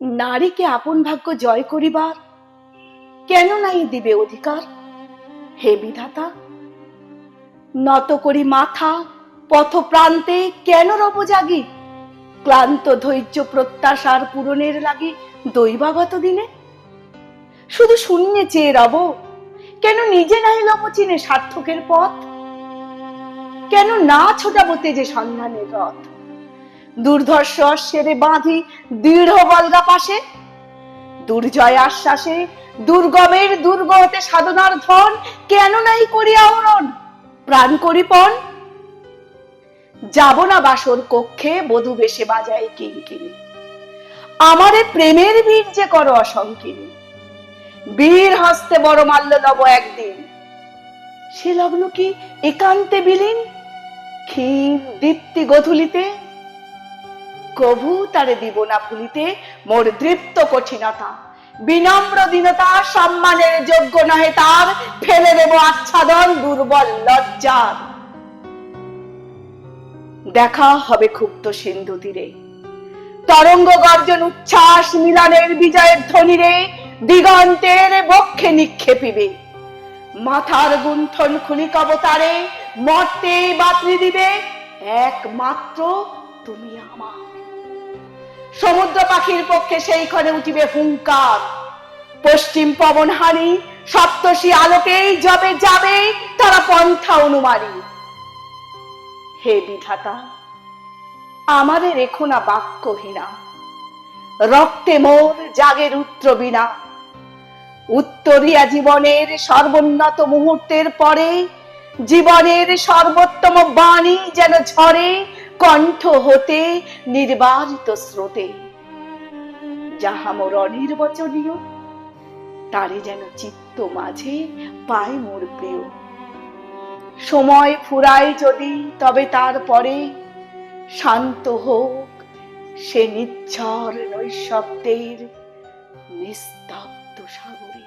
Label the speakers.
Speaker 1: নারীকে আপন ভাগ্য জয় করিবার কেন নাই দিবে অধিকার? হে বিধাতা, নত করি মাথা পথ প্রান্তে কেন রব জাগি ক্লান্ত ধৈর্য প্রত্যাশার পূরণের লাগি দৈবাগত দিনে? শুধু শূন্যে চেয়ে রব, কেন নিজে নাই লব চিনে সার্থকের পথ? কেন না ছোটাবতে যে সন্ধানের রথ? দুর্ধর্ষ সেরে বাঁধি দৃঢ় বলগা পাশে। দুর্জয় আশ্বাসে, দুর্গমের দুর্গ হতে সাধনার ধন কেন নাই করি আহরণ প্রাণ করি পণ? যাব না বাসর কক্ষে, বধু বেশে বাজায় কিঙ্কিনি আমারে প্রেমের বীর যে করো অসংকিনী। বীর হস্তে বড় মাল্য লব একদিন। সে লগ্ন কি একান্তে বিলীন? ক্ষীণ দীপ্তি গধুলিতে কভু তারে দিব না ভুলিতে মোর দৃপ্ত কঠিনতা। বিনম্র দীনতা সম্মানের যোগ্য নহে তার, ফেলে দেব আচ্ছাদন দুর্বল লজ্জার। দেখা হবে ক্ষুব্ধ সিন্ধু তীরে। তরঙ্গ গর্জন উচ্ছ্বাস মিলনের বিজয়ের ধ্বনিরে, দিগন্তের বক্ষে নিক্ষেপিবে। মাথার গুন্থন খুলি কবতারে, মর্তে বাতরি দিবে একমাত্র তুমি আমার। সমুদ্র পাখির পক্ষে সেই ক্ষণে উঠিবে হুঙ্কার। পশ্চিম পবন হানি সপ্তশী আলোকেই যবে যাবে তারা পন্থা অনুমারী। হে বিধাতা, আমাদের রেখো না বাক্যহীনা। রক্তে মোর জাগের উত্র বিনা উত্তরিয়া জীবনের সর্বোন্নত মুহূর্তের পরে জীবনের সর্বোত্তম বাণী যেন ঝরে কণ্ঠ হতে নির্বারিত স্রোতে। যাহা মোর অনির্বচনীয়, তারে যেন চিত্ত মাঝে পায় মোর প্রিয়। সময় ফুরায় যদি, তবে তারপরে শান্ত হোক সে নিচ্ছর নৈশব্দের নিস্তব্ধ সাগরে।